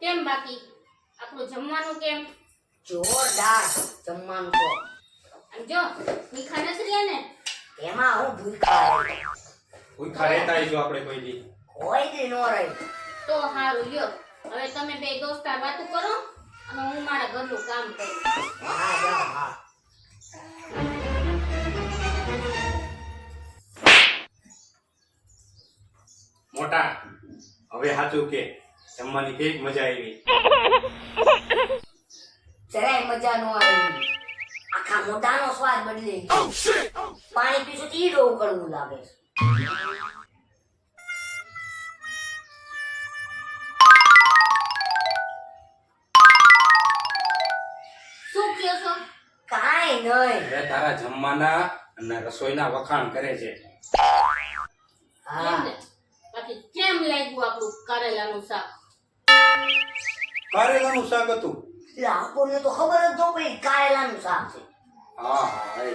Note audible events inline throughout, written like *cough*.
કેમ બાકી? આપણું જમવાનું કેમ? જોરદાર જમવાનું તો. અને જો ભૂખા નથી રહ્યા ને? એમાં હું ભૂખા રહી. ભૂખા રહેતા જો આપણે કોઈ દી. કોઈ દી નો રહી. તો હારું લ્યો. હવે તમે બે દોસ્તાર વાતો કરો અને હું મારા ઘરનું કામ કરું. હા હા હા. મોટા હવે સાચું કે જમવાની કેવી મજા આવી? જરાય મજા નો આવી. આખા મોઢાનો સ્વાદ બદલે. પાણી પીશું તો ઈ રોગ કરવું લાગે શું કયો છો? કાંઈ નહીં. તારા જમવાના અને રસોઈના વખાણ કરે છે. હા. બાકી કેમ લાગ્યું આપણું કારેલાનું શાક? કારેલાનું શાક હતું? એટલે આપણને તો ખબર જ ન પડી કારેલાનું શાક છે. હા હા એ.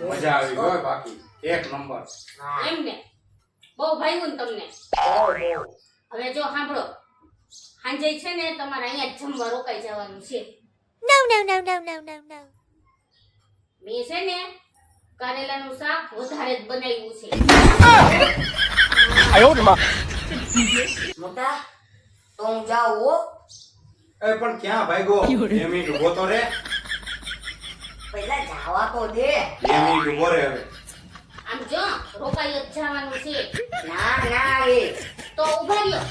મજા આવી હોય બાકી. એક નંબર. એમ ને? બહુ ભાવ્યું તમને? હવે જો સાંભળો. સાંજે છે ને તમારે અહીંયા જમવા રોકાઈ જવાનું છે. No, no, no, no, no, no, no. મેં છે ને કારેલાનું શાક વધારે જ બનાવ્યું છે. મોટા તો હું જાઉં હો. એ પણ ક્યાં ભાગ્યો *laughs* બે મિનિટ ઊભો તો રે. પહેલા જાવા તો દે. બે મિનિટ ઊભો રે હવે. આમ જો રોકાઈ જ જવાનું છે. ના ના એ. તો ઊભા રહ્યો.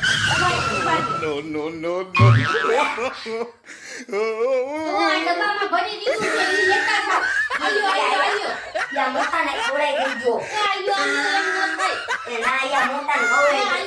ઊભા નો નો નો તો આ ડબ્બામાં ભરી દીધું છે ઈ લેતા જાઓ. આલ્યો, આલ્યો, આલ્યો. યા મોટા ને ખવડાઈ દેજો. ન થાય. એ ના યા ને